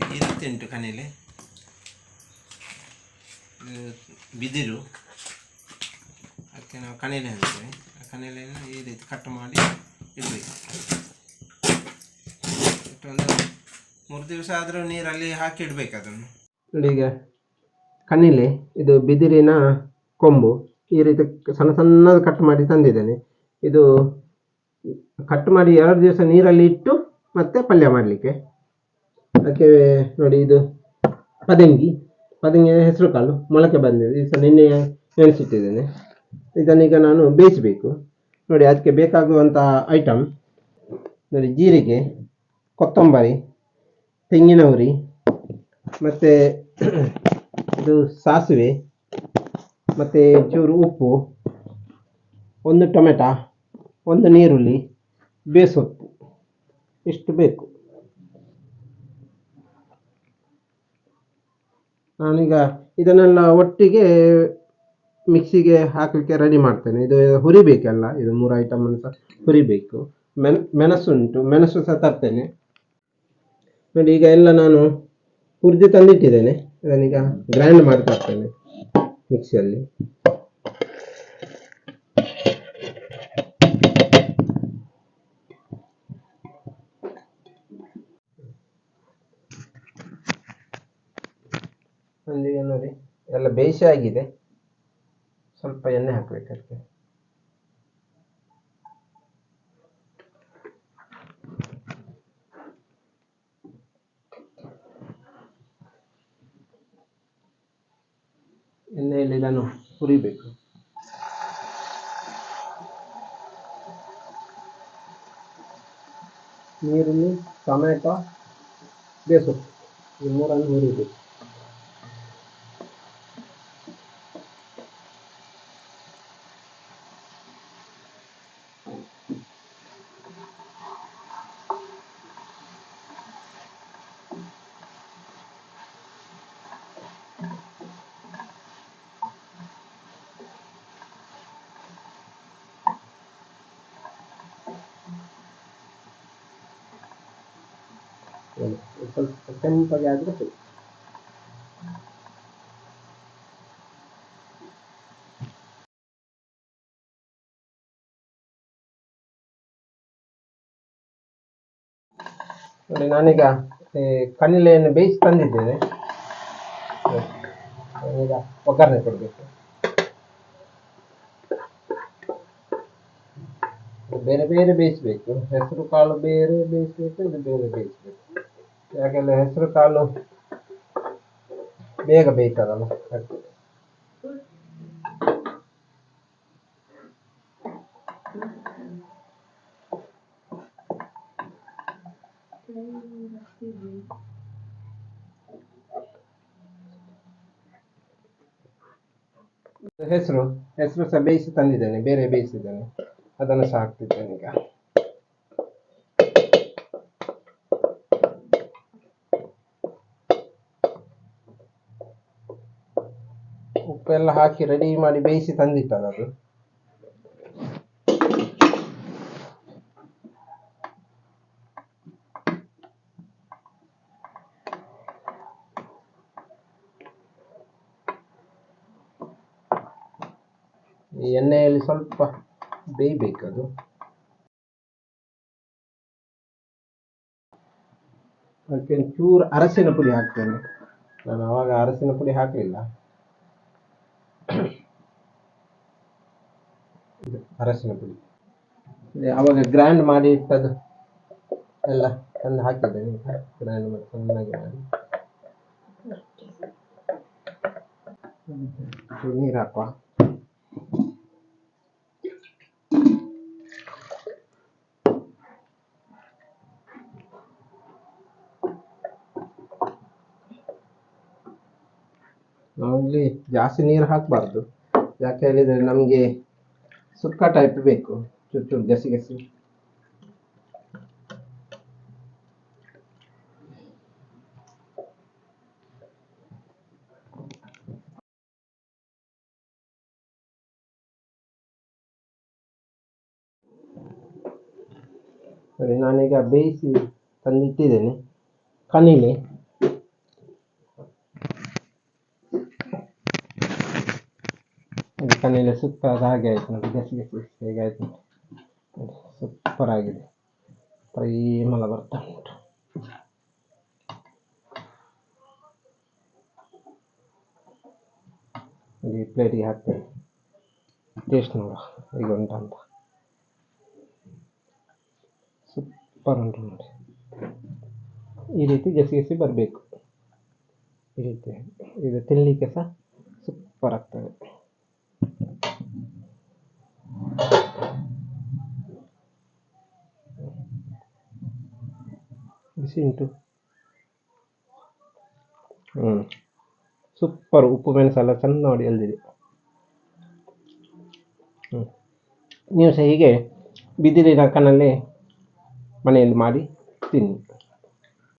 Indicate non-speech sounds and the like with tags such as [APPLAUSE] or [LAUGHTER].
ಜಾಸ್ತಿ ಉಂಟು ಕನೇಲೆ ಬಿದಿರು. ಅದಕ್ಕೆ ನಾವು ಕನೇಲೆ ಅಂತೇವೆ. ಆ ಕನೇಲೆಯನ್ನು ಈ ರೀತಿ ಕಟ್ ಮಾಡಿ ಇಡಬೇಕು. ಒಂದು ಮೂರು ದಿವಸ ಆದರೂ ನೀರಲ್ಲಿ ಹಾಕಿ ಇಡಬೇಕು ಅದನ್ನು. ನೋಡಿ ಈಗ ಕನೇಲೆ, ಇದು ಬಿದಿರಿನ ಕೊಂಬು. ಈ ರೀತಿ ಸಣ್ಣ ಸಣ್ಣದು ಕಟ್ ಮಾಡಿ ತಂದಿದ್ದೇನೆ. ಇದು ಕಟ್ ಮಾಡಿ ಎರಡು ದಿವಸ ನೀರಲ್ಲಿ ಇಟ್ಟು ಮತ್ತೆ ಪಲ್ಯ ಮಾಡಲಿಕ್ಕೆ. ಅದಕ್ಕೆ ನೋಡಿ ಇದು ಪದಂಗಿ. ಪದಂಗಿ ಹೆಸರು ಕಾಳು ಮೊಳಕೆ ಬಂದಿದೆ. ಈ ಸಹ ನಿನ್ನೆ ಎಣಿಸಿಟ್ಟಿದ್ದೇನೆ ಇದನ್ನೀಗ ನಾನು ಬೇಯಿಸಬೇಕು. ನೋಡಿ, ಅದಕ್ಕೆ ಬೇಕಾಗುವಂಥ ಐಟಮ್ ನೋಡಿ, ಜೀರಿಗೆ, ಕೊತ್ತಂಬರಿ, ತೆಂಗಿನ ಉರಿ, ಮತ್ತು ಇದು ಸಾಸಿವೆ, ಮತ್ತು ಚೂರು ಉಪ್ಪು, ಒಂದು ಟೊಮೆಟೊ, ಒಂದು ನೀರುಳ್ಳಿ ಬೇಸೊಪ್ಪು ಇಷ್ಟು ಬೇಕು. ನಾನೀಗ ಇದನ್ನೆಲ್ಲ ಒಟ್ಟಿಗೆ ಮಿಕ್ಸಿಗೆ ಹಾಕಲಿಕ್ಕೆ ರೆಡಿ ಮಾಡ್ತೇನೆ. ಇದು ಹುರಿಬೇಕಲ್ಲ ಇದು ಮೂರು ಐಟಮನ್ನು ಸಹ ಹುರಿಬೇಕು ಮೆಣಸು ಉಂಟು, ಮೆಣಸು ಸಹ ತರ್ತೇನೆ. ನೋಡಿ, ಈಗ ಎಲ್ಲ ನಾನು ಹುರಿದು ತಂದಿಟ್ಟಿದ್ದೇನೆ. ಇದನ್ನೀಗ ಗ್ರೈಂಡ್ ಮಾಡಿ ತರ್ತೇನೆ ಮಿಕ್ಸಿಯಲ್ಲಿ. ಒಂದೀಗ ನೋಡಿ ಎಲ್ಲ ಬೇಯಿಸಿ ಆಗಿದೆ. ಸ್ವಲ್ಪ ಎಣ್ಣೆ ಹಾಕಬೇಕು ಅದಕ್ಕೆ. ಎಣ್ಣೆಯಲ್ಲಿ ನಾನು ಹುರಿಬೇಕು. ನೀರುಳ್ಳಿ, ಟೊಮೆಟೊ ಬೇಸೊಪ್ಪು ಈ ಮೂರನ್ನು ಹುರಿಬೇಕು. ಸ್ವಲ್ಪ ಕೆಂಪಗೆ ಆದರೆ ಸರಿ. ನೋಡಿ, ನಾನೀಗ ಈ ಕಣ್ಣಿಲೆಯನ್ನು ಬೇಯಿಸಿ ತಂದಿದ್ದೇನೆ. ಈಗ ಒಗ್ಗರಣೆ ಕೊಡಬೇಕು. ಬೇರೆ ಬೇರೆ ಬೇಯಿಸಬೇಕು. ಹೆಸರು ಕಾಳು ಬೇರೆ ಬೇಯಿಸಬೇಕು, ಇದು ಬೇರೆ ಬೇಯಿಸಬೇಕು. ಯಾಕೆಂದ್ರೆ ಹೆಸರು ಕಾಳು ಬೇಗ ಬೇಯ್ತದಲ್ಲ. ಹೆಸರು ಹೆಸರು ಸಹ ಬೇಯಿಸಿ ತಂದಿದ್ದೇನೆ, ಬೇರೆ ಬೇಯಿಸಿದ್ದೇನೆ ಅದನ್ನು ಸಹ ಹಾಕ್ತಿದ್ದೇನೆ ಈಗ ಉಪ್ಪೆಲ್ಲ ಹಾಕಿ ರೆಡಿ ಮಾಡಿ ಬೇಯಿಸಿ ತಂದಿಟ್ಟದ್ದು ಅದು. ಎಣ್ಣೆಯಲ್ಲಿ ಸ್ವಲ್ಪ ಬೇಯಬೇಕು ಅದು ಅದಕ್ಕೆ ಚೂರು ಅರಸಿನ ಪುಡಿ ಹಾಕ್ತೇನೆ. ನಾನು ಆವಾಗ ಅರಸಿನ ಪುಡಿ ಹಾಕಲಿಲ್ಲ. [COUGHS] ಇದು ಅರಸಿನ ಪುಡಿ. ಇದು ಅವಾಗ ಗ್ರ್ಯಾಂಡ್ ಮಾಡಿ ಇಟ್ಟದ್ದು ಎಲ್ಲ ತಂದು ಹಾಕಿದ್ದೇನೆ ಗ್ರ್ಯಾಂಡ್ ಮಾಡಿ ಚೆನ್ನಾಗಿ ಮಾಡಿ. ನೀರು ಹಾಕುವ? ನಾವಿಲ್ಲಿ ಜಾಸ್ತಿ ನೀರು ಹಾಕಬಾರ್ದು. ಯಾಕೆ ಹೇಳಿದರೆ ನಮಗೆ ಸುಕ್ಕ ಟೈಪ್ ಬೇಕು, ಚೂರು ಗಸಿ ಗಸಿ. ನಾನೀಗ ಬೇಯಿಸಿ ತಂದಿಟ್ಟಿದ್ದೇನೆ. ಕನಿಲೆ. ಕಣ್ಣಲ್ಲಿ ಸುತ್ತ ಅದು ಹಾಗೆ ಆಯ್ತು. ನೋಡಿ ಗಸಿ ಗಸಿ ಗಸಿ ಹೇಗೆ ಆಯ್ತು ನೋಡಿ ಸೂಪರ್ ಆಗಿದೆ. ಪರಿಮಳ ಬರ್ತಾ ಉಂಟು. ಈ ಪ್ಲೇಟಿಗೆ ಹಾಕ್ತೇನೆ. ಟೇಸ್ಟ್ ನೋಡುವ ಈಗ ಉಂಟು ಅಂತ. ಸೂಪರ್ ಉಂಟು ನೋಡಿ. ಈ ರೀತಿ ಗಸಿ ಗಸಿ ಬರಬೇಕು. ಈ ರೀತಿ. ಇದು ತಿನ್ನಲಿಕ್ಕೆ ಸಹ ಸೂಪರ್ ಆಗ್ತದೆ. ಉಂಟು ಹ್ಞೂ ಸೂಪರ್ ಉಪ್ಪು, ಮೆಣಸೆಲ್ಲ ಚೆಂದ ನೋಡಿ ಎಲ್ದಿದೆ ಹ್ಞೂ ನೀವು ಸಹ ಹೀಗೆ ಬಿದಿರಿನ ಕಣ್ಣಲ್ಲಿ ಮನೆಯಲ್ಲಿ ಮಾಡಿ ತಿನ್ನಿ.